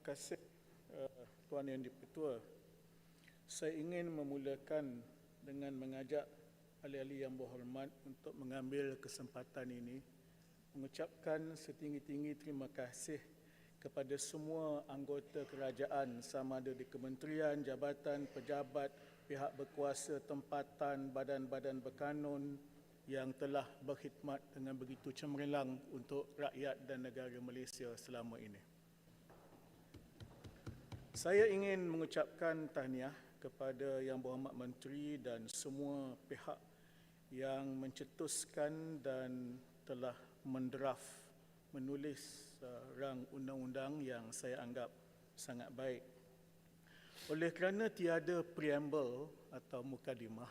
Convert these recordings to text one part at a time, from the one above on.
Kasih uh, Tuan Yang Dipertua. Saya ingin memulakan dengan mengajak ahli-ahli yang berhormat untuk mengambil kesempatan ini mengucapkan setinggi-tinggi terima kasih kepada semua anggota kerajaan sama ada di kementerian, jabatan, pejabat, pihak berkuasa, tempatan, badan-badan berkanun yang telah berkhidmat dengan begitu cemerlang untuk rakyat dan negara Malaysia selama ini. Saya ingin mengucapkan tahniah kepada Yang Berhormat Menteri dan semua pihak yang mencetuskan dan telah mendraft menulis uh, rang undang-undang yang saya anggap sangat baik. Oleh kerana tiada preamble atau mukadimah,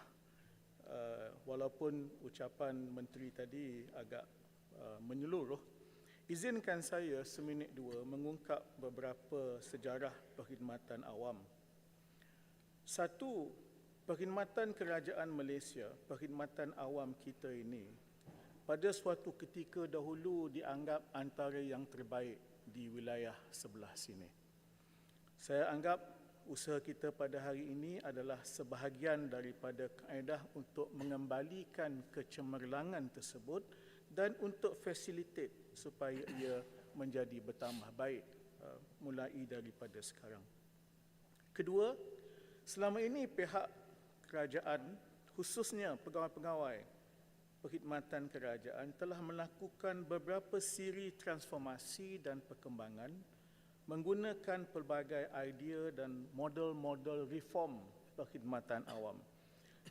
uh, walaupun ucapan menteri tadi agak uh, menyeluruh, izinkan saya seminit dua mengungkap beberapa sejarah perkhidmatan awam. Satu, perkhidmatan kerajaan Malaysia, perkhidmatan awam kita ini pada suatu ketika dahulu dianggap antara yang terbaik di wilayah sebelah sini. Saya anggap usaha kita pada hari ini adalah sebahagian daripada kaedah untuk mengembalikan kecemerlangan tersebut dan untuk facilitate supaya ia menjadi bertambah baik uh, mulai daripada sekarang. Kedua, selama ini pihak kerajaan khususnya pegawai-pegawai perkhidmatan kerajaan telah melakukan beberapa siri transformasi dan perkembangan menggunakan pelbagai idea dan model-model reform perkhidmatan awam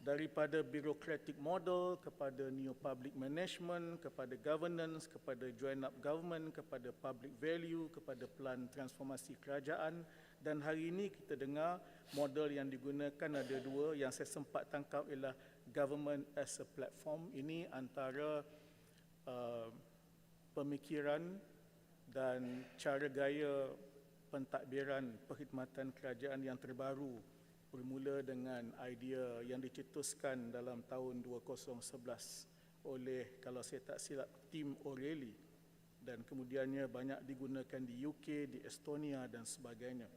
daripada bureaucratic model kepada new public management kepada governance kepada join up government kepada public value kepada plan transformasi kerajaan. Dan hari ini kita dengar model yang digunakan ada dua. Yang saya sempat tangkap ialah government as a platform. Ini antara uh, pemikiran dan cara gaya pentadbiran perkhidmatan kerajaan yang terbaru bermula dengan idea yang dicetuskan dalam tahun 2011 oleh kalau saya tak silap Tim O'Reilly dan kemudiannya banyak digunakan di UK, di Estonia dan sebagainya.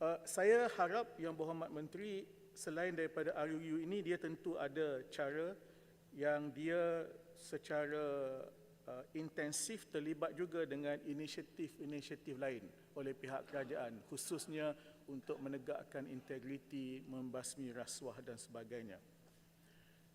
Uh, saya harap yang berhormat menteri selain daripada RUU ini dia tentu ada cara yang dia secara uh, intensif terlibat juga dengan inisiatif-inisiatif lain oleh pihak kerajaan khususnya untuk menegakkan integriti, membasmi rasuah dan sebagainya.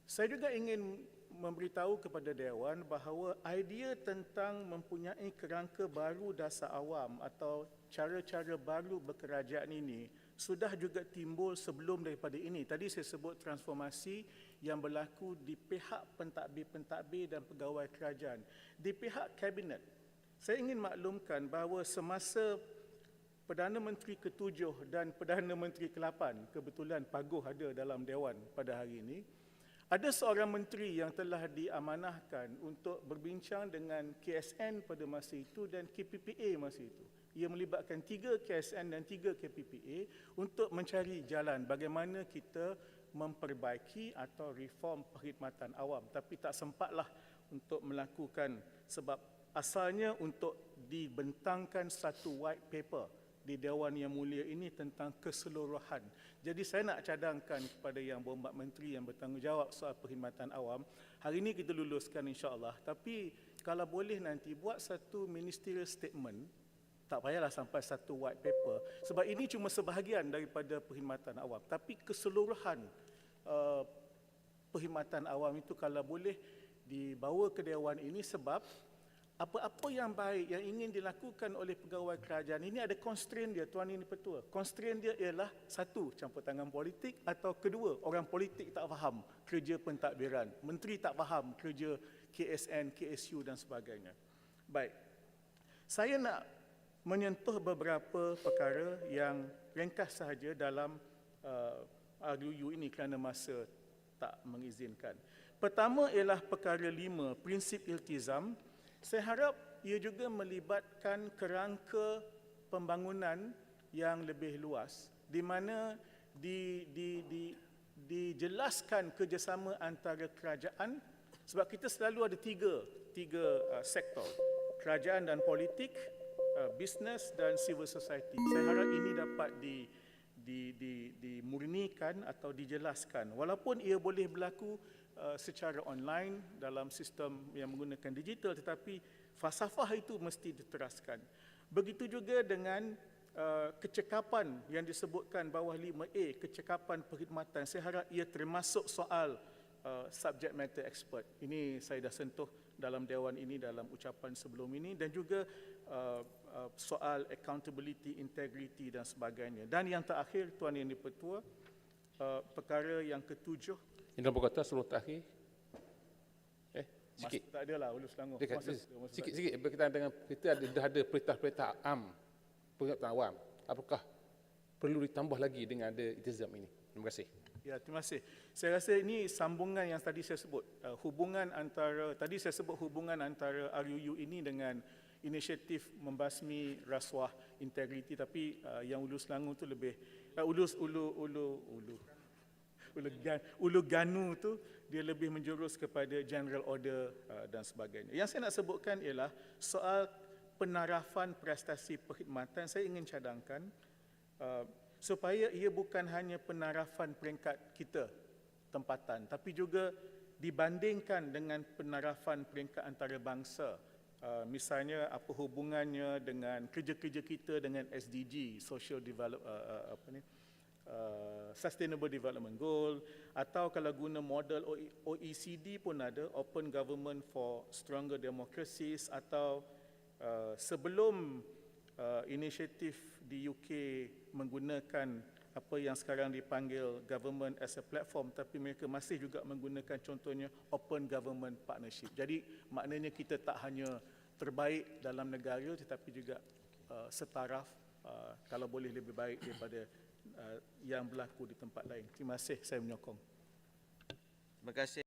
Saya juga ingin memberitahu kepada Dewan bahawa idea tentang mempunyai kerangka baru dasar awam atau cara-cara baru berkerajaan ini sudah juga timbul sebelum daripada ini. Tadi saya sebut transformasi yang berlaku di pihak pentadbir-pentadbir dan pegawai kerajaan. Di pihak kabinet, saya ingin maklumkan bahawa semasa Perdana Menteri ke-7 dan Perdana Menteri ke-8, kebetulan Paguh ada dalam Dewan pada hari ini, ada seorang menteri yang telah diamanahkan untuk berbincang dengan KSN pada masa itu dan KPPA masa itu. Ia melibatkan tiga KSN dan tiga KPPA untuk mencari jalan bagaimana kita memperbaiki atau reform perkhidmatan awam. Tapi tak sempatlah untuk melakukan sebab asalnya untuk dibentangkan satu white paper di Dewan Yang Mulia ini tentang keseluruhan. Jadi saya nak cadangkan kepada Yang Berhormat Menteri yang bertanggungjawab soal perkhidmatan awam, hari ini kita luluskan insya-Allah, tapi kalau boleh nanti buat satu ministerial statement tak payahlah sampai satu white paper sebab ini cuma sebahagian daripada perkhidmatan awam tapi keseluruhan uh, perkhidmatan awam itu kalau boleh dibawa ke dewan ini sebab apa-apa yang baik yang ingin dilakukan oleh pegawai kerajaan? Ini ada constraint dia tuan ini petua. Constraint dia ialah satu campur tangan politik atau kedua orang politik tak faham kerja pentadbiran. Menteri tak faham kerja KSN KSU dan sebagainya. Baik. Saya nak menyentuh beberapa perkara yang ringkas sahaja dalam uh, RUU ini kerana masa tak mengizinkan. Pertama ialah perkara lima, prinsip iltizam. Saya harap ia juga melibatkan kerangka pembangunan yang lebih luas di mana di, di, di, dijelaskan kerjasama antara kerajaan sebab kita selalu ada tiga, tiga uh, sektor, kerajaan dan politik, uh, business dan civil society. Saya harap ini dapat di di, di, dimurnikan atau dijelaskan. Walaupun ia boleh berlaku uh, secara online dalam sistem yang menggunakan digital tetapi falsafah itu mesti diteraskan. Begitu juga dengan uh, kecekapan yang disebutkan bawah 5A, kecekapan perkhidmatan. Saya harap ia termasuk soal uh, subject matter expert. Ini saya dah sentuh dalam dewan ini dalam ucapan sebelum ini dan juga uh, uh, soal accountability, integrity dan sebagainya. Dan yang terakhir Tuan Yang Dipertua, uh, perkara yang ketujuh, Ini dalam berkata sebelum terakhir. Eh, mas, sikit. tak adalah Ulu Selangor. Dekat, Masa- masa- sikit, sikit berkaitan dengan kita ada, dah ada perintah-perintah am, perintah awam. Apakah perlu ditambah lagi dengan ada itizam ini? Terima kasih. Ya, terima kasih. Saya rasa ini sambungan yang tadi saya sebut. Uh, hubungan antara, tadi saya sebut hubungan antara RUU ini dengan inisiatif membasmi rasuah integriti tapi uh, yang Ulu Selangor tu lebih uh, Ulu Ulu Ulu Ulu Ulu, Gan, Ulu Ganu tu dia lebih menjurus kepada general order uh, dan sebagainya. Yang saya nak sebutkan ialah soal penarafan prestasi perkhidmatan saya ingin cadangkan uh, supaya ia bukan hanya penarafan peringkat kita tempatan tapi juga dibandingkan dengan penarafan peringkat antarabangsa uh, misalnya apa hubungannya dengan kerja-kerja kita dengan SDG social develop uh, uh, apa ni uh, sustainable development goal atau kalau guna model OECD pun ada open government for stronger democracies atau uh, sebelum uh, inisiatif di UK menggunakan apa yang sekarang dipanggil government as a platform tapi mereka masih juga menggunakan contohnya open government partnership. Jadi maknanya kita tak hanya terbaik dalam negara tetapi juga uh, setaraf uh, kalau boleh lebih baik daripada uh, yang berlaku di tempat lain. Terima kasih saya menyokong. Terima kasih.